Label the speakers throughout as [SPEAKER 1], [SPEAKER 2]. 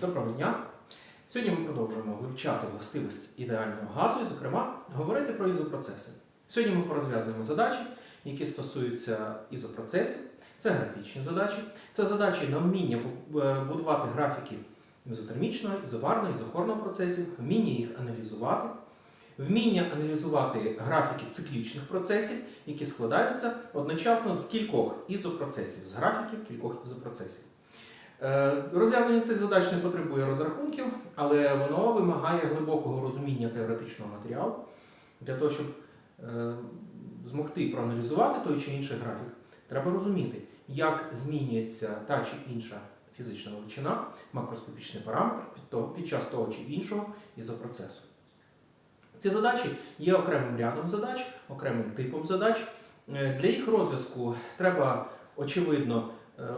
[SPEAKER 1] Доброго дня! Сьогодні ми продовжуємо вивчати властивості ідеального газу і, зокрема, говорити про ізопроцеси. Сьогодні ми порозв'язуємо задачі, які стосуються ізопроцесів. Це графічні задачі, це задачі на вміння е, будувати графіки ізотермічного, ізобарного, ізохорного процесів, вміння їх аналізувати, вміння аналізувати графіки циклічних процесів, які складаються одночасно з кількох ізопроцесів, з графіків кількох ізопроцесів. Е, Розв'язання цих задач не потребує розрахунків, але воно вимагає глибокого розуміння теоретичного матеріалу для того, щоб е, змогти проаналізувати той чи інший графік. Треба розуміти, як змінюється та чи інша фізична величина, макроскопічний параметр під, час того чи іншого ізопроцесу. Ці задачі є окремим рядом задач, окремим типом задач. Е, Для їх розв'язку треба, очевидно,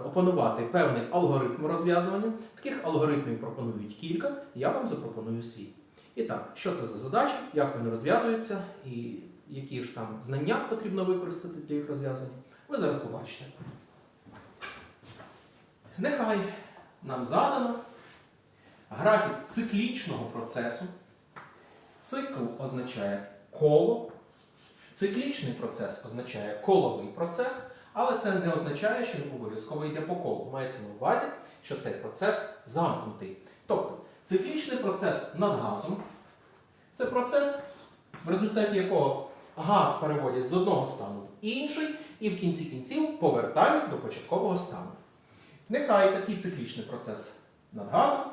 [SPEAKER 1] опанувати певний алгоритм розв'язування. Таких алгоритмів пропонують кілька, я вам запропоную свій. І так, що це за задачі, як вони розв'язуються і які ж там знання потрібно використати для їх розв'язання, ви зараз побачите. Нехай нам задано графік циклічного процесу. Цикл означає коло, циклічний процес означає коловий процес, але це не означає, що він обов'язково йде по колу. Мається на увазі, що цей процес замкнутий. Тобто циклічний процес над газом це процес, в результаті якого газ переводять з одного стану в інший і в кінці кінців повертають до початкового стану. Нехай такий циклічний процес над газом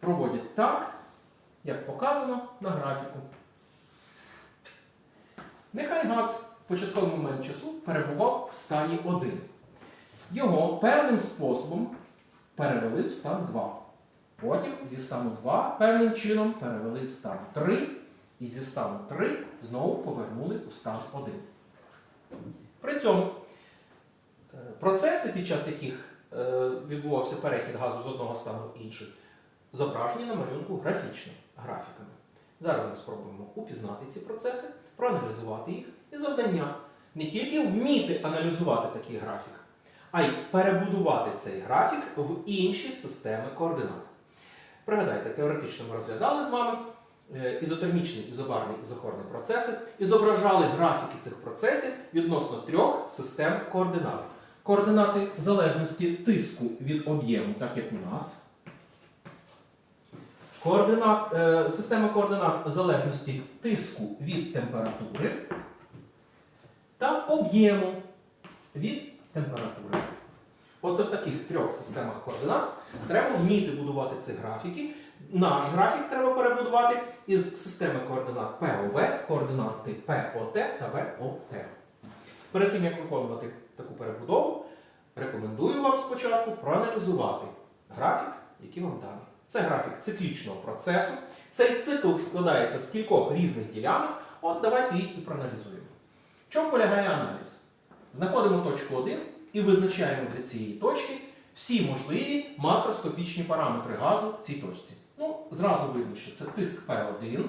[SPEAKER 1] проводять так, як показано на графіку. Нехай газ початковий момент часу перебував в стані 1. Його певним способом перевели в стан 2. Потім зі стану 2 певним чином перевели в стан 3. І зі стану 3 знову повернули у стан 1. При цьому е, процеси, під час яких е, відбувався перехід газу з одного стану в інший, зображені на малюнку графічно, графіками. Зараз ми спробуємо упізнати ці процеси, проаналізувати їх і завдання не тільки вміти аналізувати такий графік, а й перебудувати цей графік в інші системи координат. Пригадайте, теоретично ми розглядали з вами е, ізотермічний, ізобарний, ізохорний процеси і зображали графіки цих процесів відносно трьох систем координат. Координати залежності тиску від об'єму, так як у нас. Координат, е, система координат залежності тиску від температури та об'єму від температури. Оце в таких трьох системах координат треба вміти будувати ці графіки. Наш графік треба перебудувати із системи координат ПОВ в координати ПОТ та ВОТ. Перед тим, як виконувати таку перебудову, рекомендую вам спочатку проаналізувати графік, який вам даний. Це графік циклічного процесу. Цей цикл складається з кількох різних ділянок. От давайте їх і проаналізуємо. В чому полягає аналіз? Знаходимо точку 1 і визначаємо для цієї точки всі можливі макроскопічні параметри газу в цій точці. Ну, зразу видно, що це тиск P1.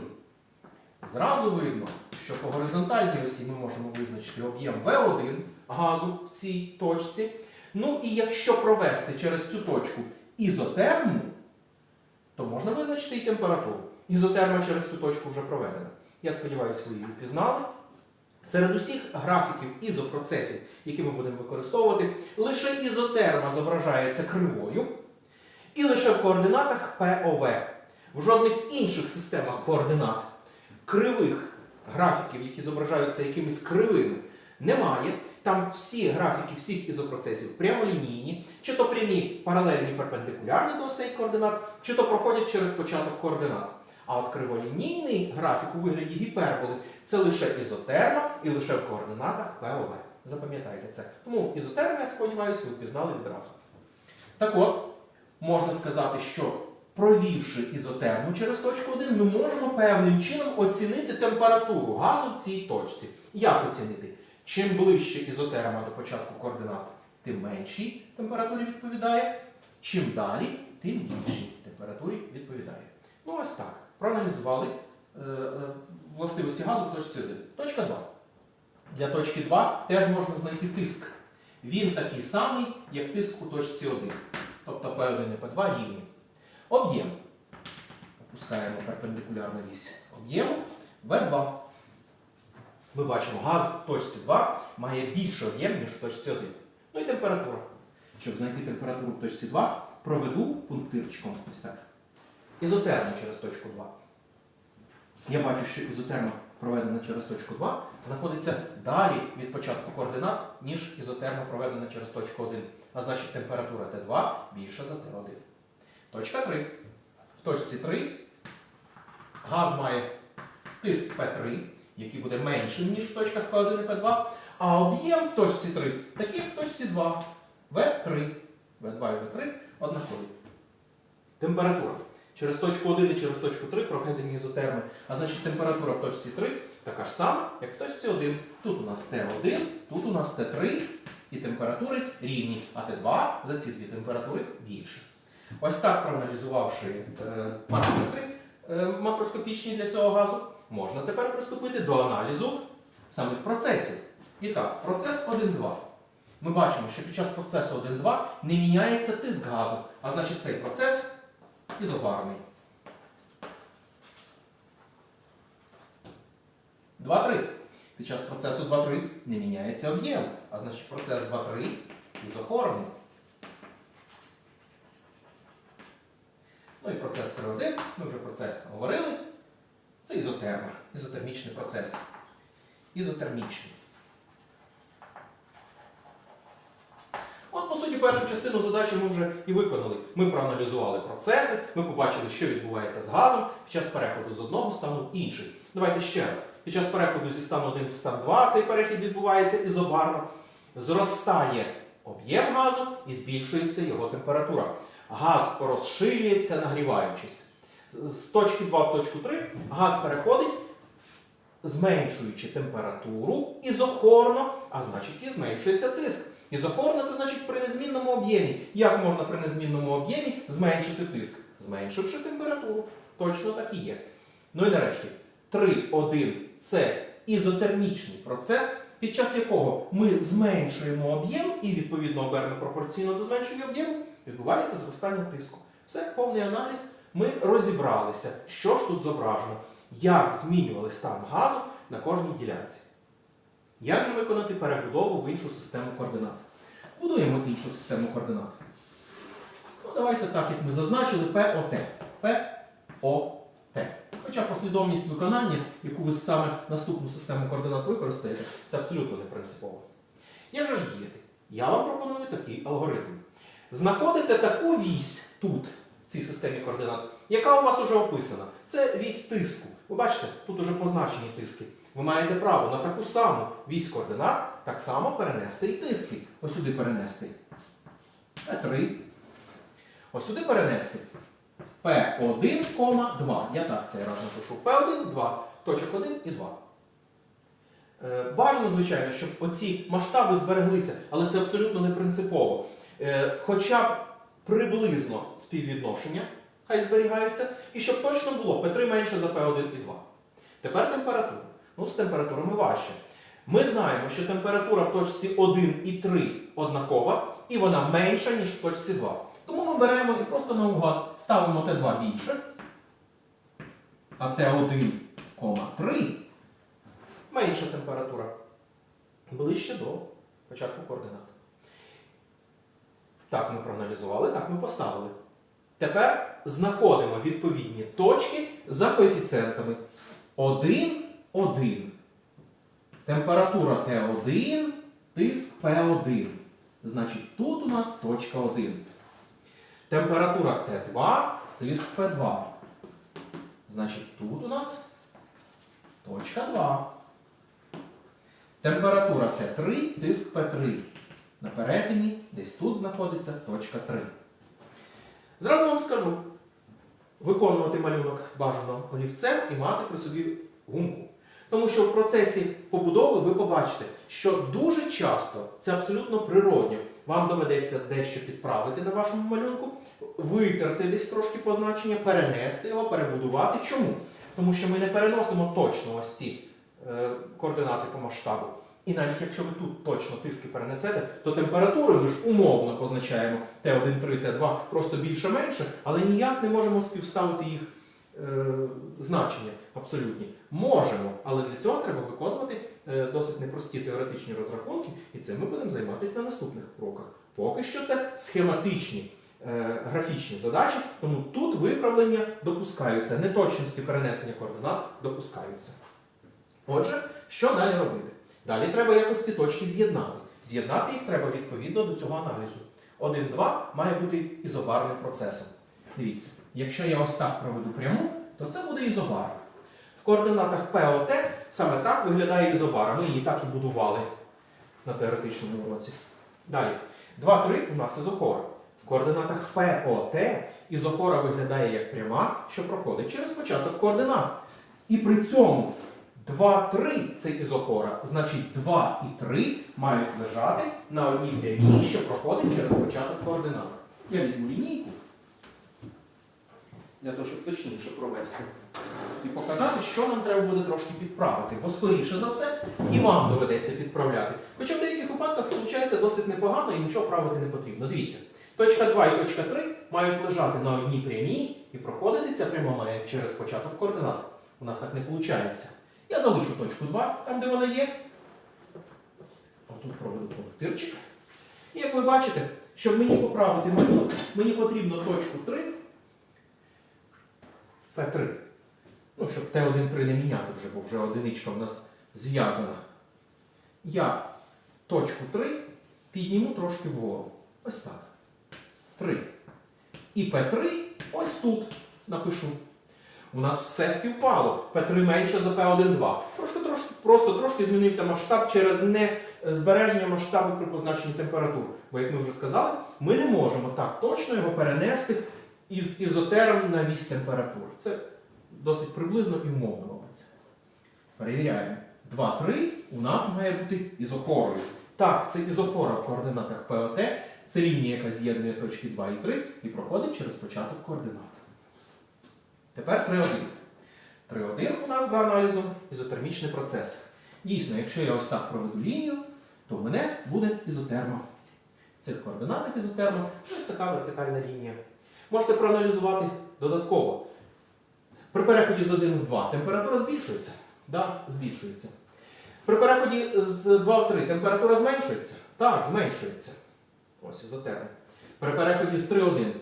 [SPEAKER 1] Зразу видно, що по горизонтальній осі ми можемо визначити об'єм V1 газу в цій точці. Ну і якщо провести через цю точку ізотерму, то можна визначити і температуру. Ізотерма через цю точку вже проведена. Я сподіваюся, ви її впізнали. Серед усіх графіків ізопроцесів, які ми будемо використовувати, лише ізотерма зображається кривою, і лише в координатах ПОВ. В жодних інших системах координат кривих графіків, які зображаються якимись кривими, немає. Там всі графіки всіх ізопроцесів прямолінійні, чи то прямі паралельні перпендикулярні до осей координат, чи то проходять через початок координат. А от криволінійний графік у вигляді гіперболи це лише ізотерма і лише в координатах ПОВ. Запам'ятайте це. Тому ізотерму, я сподіваюся, ви впізнали відразу. Так от, можна сказати, що провівши ізотерму через точку 1, ми можемо певним чином оцінити температуру газу в цій точці. Як оцінити? Чим ближче ізотерма до початку координат, тим меншій температурі відповідає. Чим далі, тим більшій температурі відповідає. Ну ось так. Проаналізували е, е, властивості газу в точці 1. Точка 2. Для точки 2 теж можна знайти тиск. Він такий самий, як тиск у точці 1. тобто P1 і P2 рівні. Об'єм. Опускаємо перпендикулярну вісь об'єму V2. Ми бачимо, газ в точці 2 має більший об'єм, ніж в точці 1. Ну і температура. Щоб знайти температуру в точці 2, проведу пунктирчиком ось так. Ізотерму через точку 2. Я бачу, що ізотерма, проведена через точку 2, знаходиться далі від початку координат, ніж ізотерма, проведена через точку 1. А значить температура Т2 більша за Т1. Точка 3. В точці 3 газ має тиск П3, який буде меншим, ніж в точках П1 і П2, а об'єм в точці 3 такий, як в точці 2. В3. В2 і В3 однакові. Температура. Через точку 1 і через точку 3 проведені ізотерми. А значить температура в точці 3 така ж сама, як в точці 1. Тут у нас Т1, тут у нас Т3, і температури рівні, а Т2 за ці дві температури більше. Ось так, проаналізувавши е, параметри е, макроскопічні для цього газу, можна тепер приступити до аналізу самих процесів. І так, процес 1-2. Ми бачимо, що під час процесу 1-2 не міняється тиск газу, а значить цей процес ізобарний. 2-3. Під час процесу 2-3 не міняється об'єм, а значить процес 2-3 ізохорний. Ну і процес 3-1, ми вже про це говорили. Це ізотерма, ізотермічний процес. Ізотермічний. От, по суті, першу частину задачі ми вже і виконали. Ми проаналізували процеси, ми побачили, що відбувається з газом під час переходу з одного стану в інший. Давайте ще раз. Під час переходу зі стану 1 в стан 2 цей перехід відбувається ізобарно. Зростає об'єм газу і збільшується його температура. Газ розширюється, нагріваючись. З точки 2 в точку 3 газ переходить, зменшуючи температуру ізохорно, а значить і зменшується тиск. Ізохорно це значить при незмінному об'ємі. Як можна при незмінному об'ємі зменшити тиск? Зменшивши температуру. Точно так і є. Ну і нарешті, 3.1 це ізотермічний процес, під час якого ми зменшуємо об'єм і відповідно обернемо пропорційно до зменшення об'єму, відбувається зростання тиску. Все, повний аналіз. Ми розібралися, що ж тут зображено, як змінювали стан газу на кожній ділянці. Як же виконати перебудову в іншу систему координат? Будуємо іншу систему координат. Ну, давайте так, як ми зазначили, ПОТ. ПОТ. Хоча послідовність виконання, яку ви саме наступну систему координат використаєте, це абсолютно не принципово. Як же ж діяти? Я вам пропоную такий алгоритм. Знаходите таку вісь тут, в цій системі координат, яка у вас вже описана. Це вісь тиску. Ви бачите, тут уже позначені тиски. Ви маєте право на таку саму вісь координат так само перенести і тиски. Ось сюди перенести. П3. Ось сюди перенести. P1, 2. Я так цей раз напишу. P1, 2. Точок 1 і 2. Е, Бажано, звичайно, щоб оці масштаби збереглися, але це абсолютно не принципово. Е, Хоча б приблизно співвідношення, хай зберігаються, і щоб точно було P3 менше за P1 і 2. Тепер температура. Ну, з температурами важче. Ми знаємо, що температура в точці 1 і 3 однакова, і вона менша, ніж в точці 2. Тому ми беремо і просто наугад ставимо Т2 більше, а Т1, 3 менша температура. Ближче до початку координат. Так ми проаналізували, так ми поставили. Tепер знаходимо відповідні точки за коефіцієнтами. 1, 1. Температура Т1, тиск П1. Значить, тут у нас точка 1. Температура Т2, тиск П2. Значить, тут у нас точка 2. Температура Т3, тиск П3. На перетині десь тут знаходиться точка 3. Зразу вам скажу, виконувати малюнок бажано олівцем і мати при собі гумку. Тому що в процесі побудови ви побачите, що дуже часто це абсолютно природньо. Вам доведеться дещо підправити на вашому малюнку, витерти десь трошки позначення, перенести його, перебудувати. Чому? Тому що ми не переносимо точно ось ці е, координати по масштабу. І навіть якщо ви тут точно тиски перенесете, то температури ми ж умовно позначаємо Т1, 3, Т2 просто більше-менше, але ніяк не можемо співставити їх е, значення абсолютні. Можемо, але для цього треба виконувати е, досить непрості теоретичні розрахунки, і цим ми будемо займатися на наступних уроках. Поки що це схематичні е, графічні задачі, тому тут виправлення допускаються, неточності перенесення координат допускаються. Отже, що далі робити? Далі треба якось ці точки з'єднати. З'єднати їх треба відповідно до цього аналізу. 1, 2 має бути ізобарним процесом. Дивіться, якщо я ось так проведу пряму, то це буде ізобара. В координатах OT саме так виглядає ізобара. Ми її так і будували на теоретичному уроці. Далі. 2, 3 у нас ізохора. В координатах OT ізохора виглядає як пряма, що проходить через початок координат. І при цьому 2, 3 це ізохора, значить 2 і 3 мають лежати на одній прямій, що проходить через початок координат. Я візьму лінійку для того, щоб точніше провести. І показати, що нам треба буде трошки підправити, бо скоріше за все і вам доведеться підправляти. Хоча в деяких випадках виходить досить непогано і нічого правити не потрібно. Дивіться, точка 2 і точка 3 мають лежати на одній прямій і проходити ця пряма має через початок координат. У нас так не виходить. Я залишу точку 2, там де вона є. Отут проведу пунктирчик. І як ви бачите, щоб мені поправити метод, мені потрібно точку 3, П3. Ну, щоб Т1-3 не міняти вже, бо вже одиничка в нас зв'язана. Я точку 3 підніму трошки вгору. Ось так. 3. І П3 ось тут напишу. У нас все співпало. П3 менше за П1-2. Трошки, трошки, просто трошки змінився масштаб через не збереження масштабу при позначенні температур. Бо, як ми вже сказали, ми не можемо так точно його перенести із ізотерм на вісь температур. Це досить приблизно і умовно робиться. Перевіряємо. 2, 3 у нас має бути ізохорою. Так, це ізохора в координатах ПОТ. Це лінія, яка з'єднує точки 2 і 3 і проходить через початок координат. Тепер 3,1. 3,1 у нас за аналізом ізотермічний процес. Дійсно, якщо я ось так проведу лінію, то в мене буде ізотерма. В цих координатах ізотерма ось така вертикальна лінія. Можете проаналізувати додатково. При переході з 1 в 2 температура збільшується. Да, збільшується. При переході з 2 в 3 температура зменшується? Так, зменшується. Ось ізотерма. При переході з 3 в 1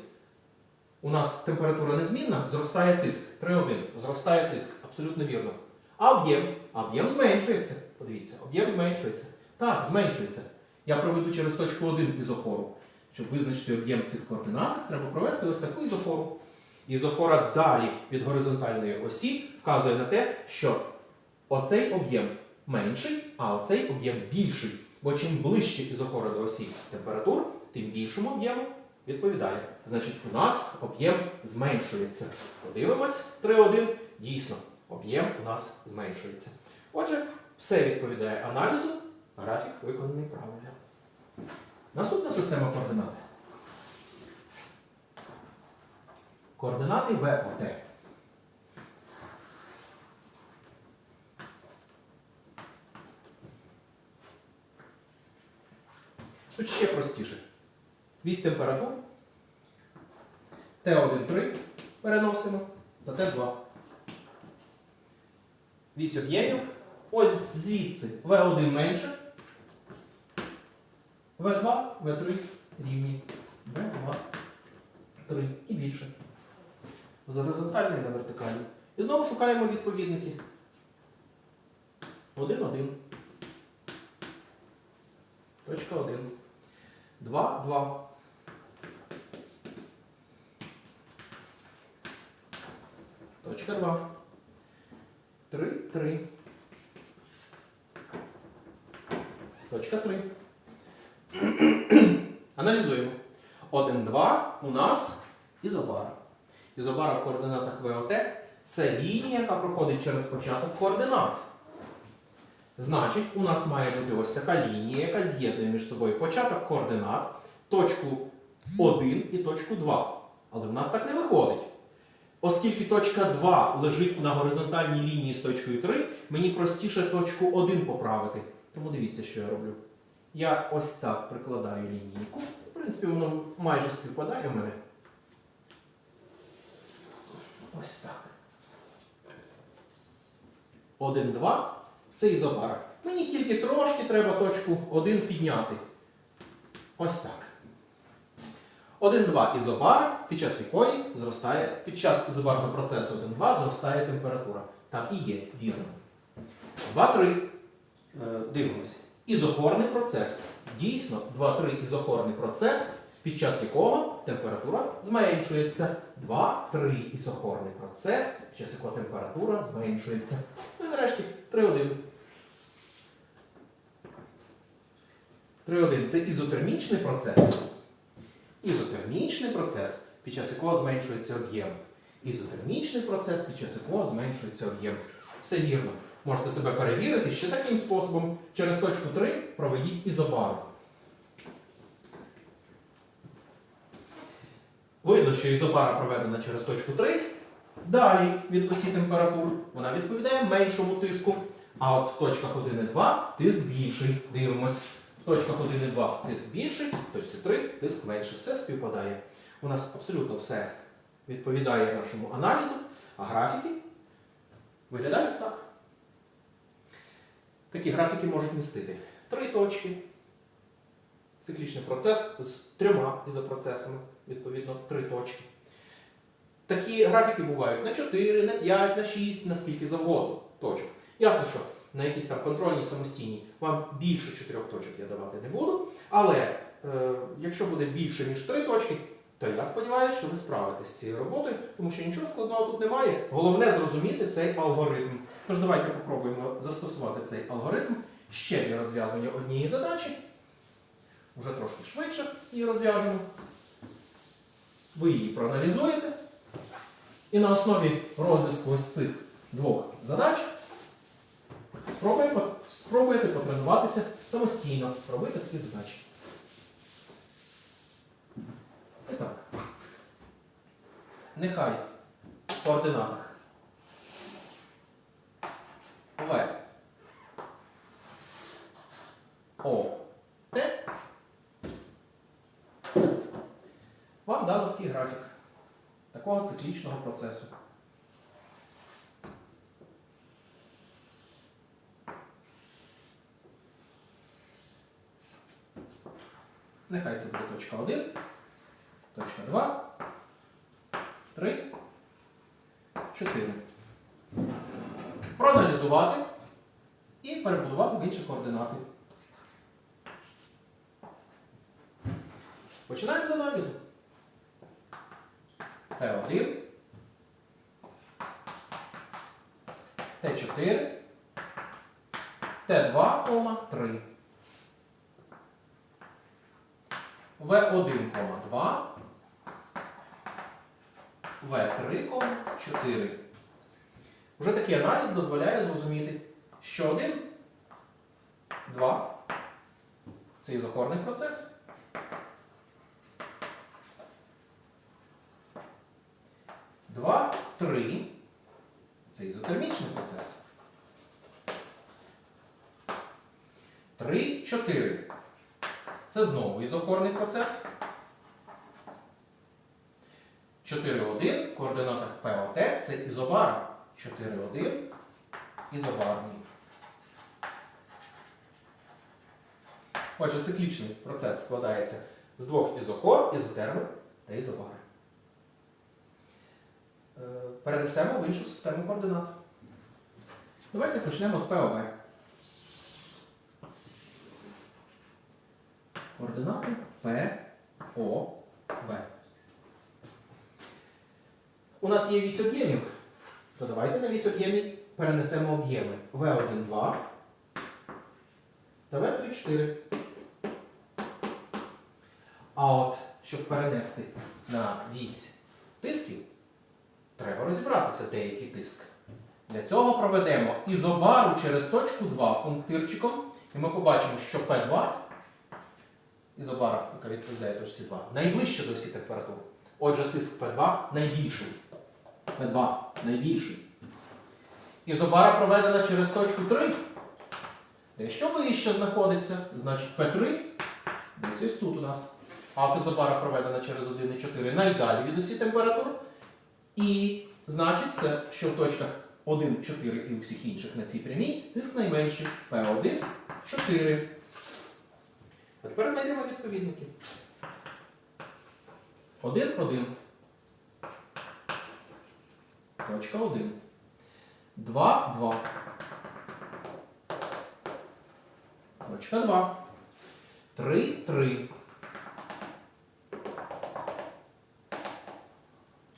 [SPEAKER 1] у нас температура незмінна, зростає тиск. 3,1. Зростає тиск. Абсолютно вірно. А об'єм? Об'єм зменшується. Подивіться, об'єм зменшується. Так, зменшується. Я проведу через точку 1 ізохору. Щоб визначити об'єм цих координатах, треба провести ось таку ізохору. Ізохора далі від горизонтальної осі вказує на те, що оцей об'єм менший, а оцей об'єм більший. Бо чим ближче ізохора до осі температур, тим більшому об'єму відповідає. Значить, у нас об'єм зменшується. Подивимось, 3,1. Дійсно, об'єм у нас зменшується. Отже, все відповідає аналізу, графік виконаний правильно. Наступна система координат. Координати ВОТ. Тут ще простіше. Вісь температур. Т1-3 переносимо на Т2. Вісь об'ємів. Ось звідси В1 менше. В2, В3 рівні. В2, 3 і більше. З горизонтальної на вертикальну. І знову шукаємо відповідники. 1, 1. Точка 1. 2, 2. Точка 2. 3, 3. Точка 3. Аналізуємо. 1, 2 у нас ізобара. Ізобара в координатах ВОТ це лінія, яка проходить через початок координат. Значить, у нас має бути ось така лінія, яка з'єднує між собою початок координат, точку 1 і точку 2. Але в нас так не виходить. Оскільки точка 2 лежить на горизонтальній лінії з точкою 3, мені простіше точку 1 поправити. Тому дивіться, що я роблю. Я ось так прикладаю лінійку. В принципі, воно майже співпадає в мене. Ось так. 1, 2. Це ізобара. Мені тільки трошки треба точку 1 підняти. Ось так. 1-2 ізобара, під час якої зростає, під час ізобарного процесу 1-2 зростає температура. Так і є, вірно. 2-3. Е, Дивимося. Ізохорний процес. Дійсно, 2-3 ізохорний процес, під час якого температура зменшується. 2-3 ізохорний процес, під час якого температура зменшується. Ну і нарешті 3-1. 3-1 це ізотермічний процес. Ізотермічний процес, під час якого зменшується об'єм. Ізотермічний процес, під час якого зменшується об'єм. Все вірно. Можете себе перевірити ще таким способом. Через точку 3 проведіть ізобару. Видно, що ізобара проведена через точку 3. Далі від осі температур вона відповідає меншому тиску. А от в точках 1 і 2 тиск більший. Дивимось. Точках 1 і 2 тиск більший, точці 3 тиск менший. Все співпадає. У нас абсолютно все відповідає нашому аналізу, а графіки виглядають так. Такі графіки можуть містити три точки, циклічний процес з трьома ізопроцесами, відповідно, три точки. Такі графіки бувають на 4, на 5, на 6, на скільки завгодно точок. Ясно, що на якісь там контрольній самостійній вам більше чотирьох точок я давати не буду. Але е, якщо буде більше, ніж три точки, то я сподіваюся, що ви справитесь з цією роботою, тому що нічого складного тут немає. Головне зрозуміти цей алгоритм. Тож давайте попробуємо застосувати цей алгоритм ще для розв'язання однієї задачі. Уже трошки швидше її розв'яжемо. Ви її проаналізуєте. І на основі розв'язку ось цих двох задач спробуєте, спробуєте потренуватися самостійно робити такі задачі. І так. Нехай в координатах В О Т вам дано такий графік такого циклічного процесу. Нехай це буде точка 1, точка 2, 3, 4. Проаналізувати і перебудувати в інші координати. Починаємо з аналізу. Т1, Т4, Т2, 3. В1, 2, В3, 4. Вже такий аналіз дозволяє зрозуміти, що 1, 2 це ізохорний процес. Два, три. Це ізотермічний процес. Три, чотири. Це знову ізохорний процес. 4,1 в координатах ПОТ це ізобара. 4,1 ізобарний. Отже, циклічний процес складається з двох ізохор, ізотерми та ізобари. Е, Перенесемо в іншу систему координат. Давайте почнемо з ПОВ. Координати П, О, В. У нас є вісь об'ємів, то давайте на вісь об'ємів перенесемо об'єми В1, 2 та В3, 4. А от, щоб перенести на вісь тисків, треба розібратися, де який тиск. Для цього проведемо ізобару через точку 2 пунктирчиком, і ми побачимо, що P2 ізобара, яка відповідає точці 2, найближче до осі температури. Отже, тиск P2 найбільший. P2 найбільший. Ізобара проведена через точку 3. Те, що вище знаходиться, значить P3 десь ось тут у нас. Автозабара проведена через 1,4 найдалі від осі температур. І значить це, що в точках 1, 4 і у всіх інших на цій прямій тиск найменший P1, 4. А тепер знайдемо відповідники. 1, 1. Точка 1. 2, 2. Точка 2. 3, 3.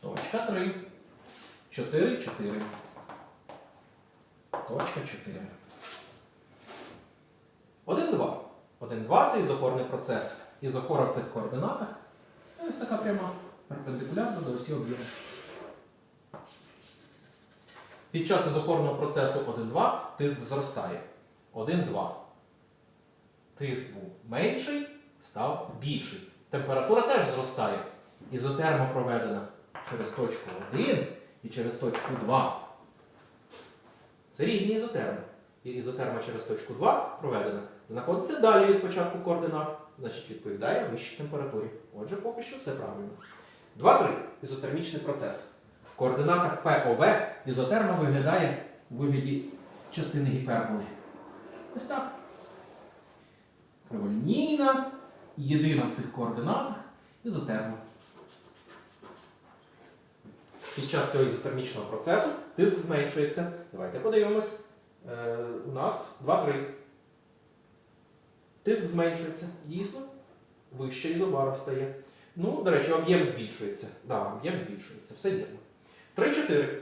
[SPEAKER 1] Точка 3. 4, 4. Точка 4. 1, 2. 1, 2 це ізохорний процес. Ізохора в цих координатах. Це ось така пряма перпендикулярна до осі об'єму. Під час ізохорного процесу 1-2 тиск зростає. 1-2. Тиск був менший, став більший. Температура теж зростає. Ізотерма проведена через точку 1 і через точку 2. Це різні ізотерми. І ізотерма через точку 2 проведена, знаходиться далі від початку координат, значить відповідає вищій температурі. Отже, поки що все правильно. 2-3. Ізотермічний процес. В координатах POV ізотерма виглядає у вигляді частини гіперболи. Ось так. Криволінійна, єдина в цих координатах ізотерма. Під час цього ізотермічного процесу тиск зменшується. Давайте подивимось. Е, у нас 2-3. Тиск зменшується. Дійсно, вище ізобара стає. Ну, до речі, об'єм збільшується. Да, об'єм збільшується. Все вірно. 3-4.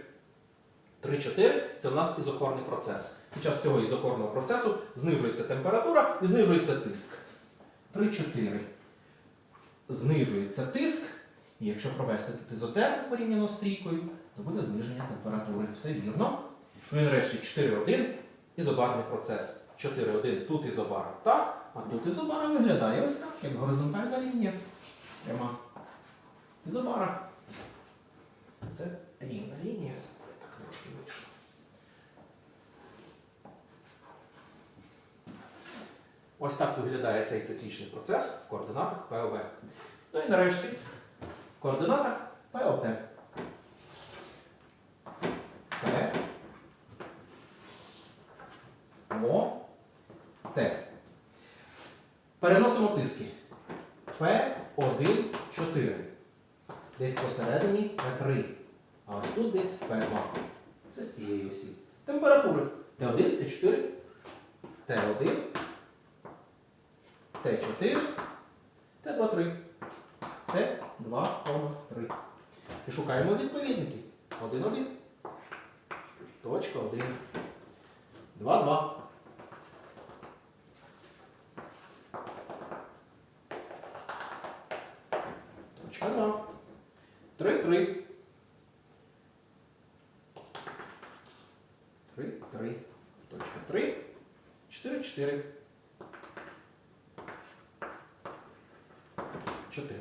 [SPEAKER 1] 3-4 це в нас ізохорний процес. Під час цього ізохорного процесу знижується температура і знижується тиск. 3-4. Знижується тиск. І якщо провести тут ізотерму порівняно з трійкою, то буде зниження температури. Все вірно. Ну і нарешті 4-1 ізобарний процес. 4-1 тут ізобара так, а тут ізобара виглядає ось так, як горизонтальна лінія. Пряма. Ізобара. Це рівна лінія. Це буде так трошки вийшло. Ось так виглядає цей циклічний процес в координатах ПОВ. Ну і нарешті в координатах ПОТ. П. О. Т. Переносимо тиски. П1, 4. Десь посередині П3. А ось тут десь П2. Це з цієї осі. Температури Т1, Т4, Т1, Т4, Т2, 3. Т2, 3. І шукаємо відповідники. 1, 1. Точка 1. 2, 2. Точка 2. 3, 3. 3, 3. Точка 3. 4, 4. 4.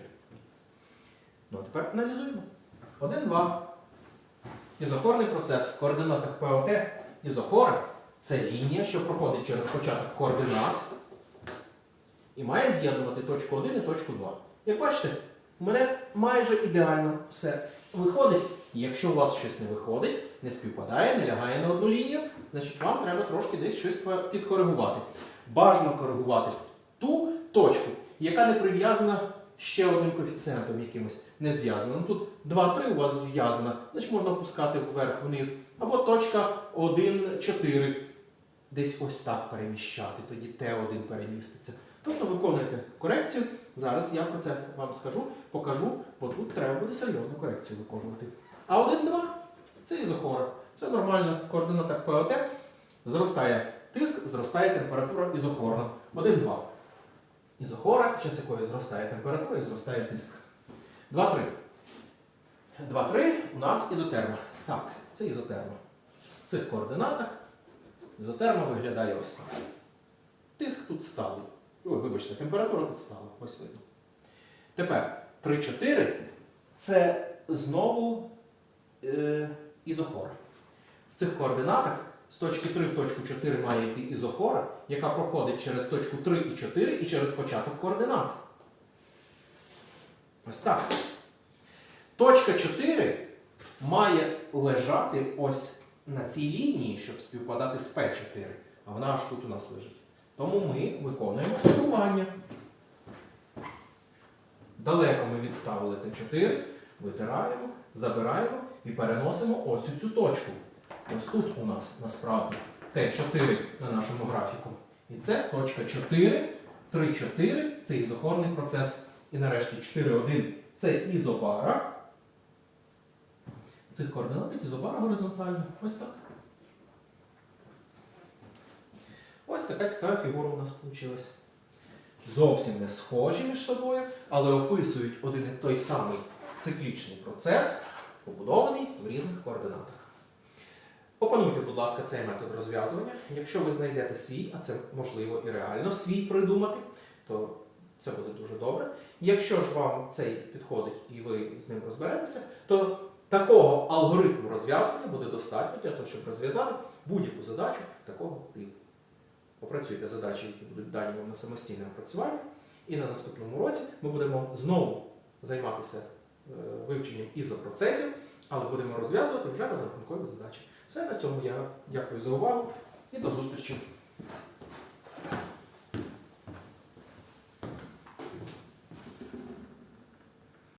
[SPEAKER 1] Ну, а аналізуємо. 1, 2. Ізохорний процес в координатах ПОТ. Ізохора це лінія, що проходить через початок координат і має з'єднувати точку 1 і точку 2. Як бачите, у мене майже ідеально все виходить. Якщо у вас щось не виходить, не співпадає, не лягає на одну лінію, значить вам треба трошки десь щось підкоригувати. Бажано коригувати ту точку, яка не прив'язана ще одним коефіцієнтом якимось не зв'язана. Ну, тут 2-3 у вас зв'язана, значить можна опускати вверх-вниз. Або точка 1-4. Десь ось так переміщати, тоді Т1 переміститься. Тобто виконуєте корекцію. Зараз я про це вам скажу, покажу, бо тут треба буде серйозну корекцію виконувати. А 1-2 це ізохора. Це нормально в координатах ПОТ. Зростає тиск, зростає температура ізохорна. 1-2. Ізохора, час якої зростає температура і зростає тиск. 2-3. 2-3 у нас ізотерма. Так, це ізотерма. В цих координатах ізотерма виглядає ось так. Тиск тут сталий. Ой, вибачте, температура тут стала. Ось видно. Тепер 3-4 це знову е, ізохора. В цих координатах З точки 3 в точку 4 має йти ізохора, яка проходить через точку 3 і 4 і через початок координат. Ось так. Точка 4 має лежати ось на цій лінії, щоб співпадати з P4. А вона аж тут у нас лежить. Тому ми виконуємо керування. Далеко ми відставили Т4, витираємо, забираємо і переносимо ось у цю точку. Ось тут у нас насправді Т4 на нашому графіку. І це точка 4, 3, 4 це ізохорний процес. І нарешті 4, 1 це ізопара. В цих координатах ізопара горизонтальна. Ось так. Ось така цікава фігура у нас вийшла. Зовсім не схожі між собою, але описують один і той самий циклічний процес, побудований в різних координатах. Опануйте, будь ласка, цей метод розв'язування. Якщо ви знайдете свій, а це можливо і реально свій придумати, то це буде дуже добре. Якщо ж вам цей підходить і ви з ним розберетеся, то такого алгоритму розв'язування буде достатньо для того, щоб розв'язати будь-яку задачу такого типу. Опрацюйте задачі, які будуть дані вам на самостійне опрацювання. І на наступному році ми будемо знову займатися е, вивченням ізопроцесів, але будемо розв'язувати вже розрахункові задачі. Все на цьому я дякую за увагу і до зустрічі.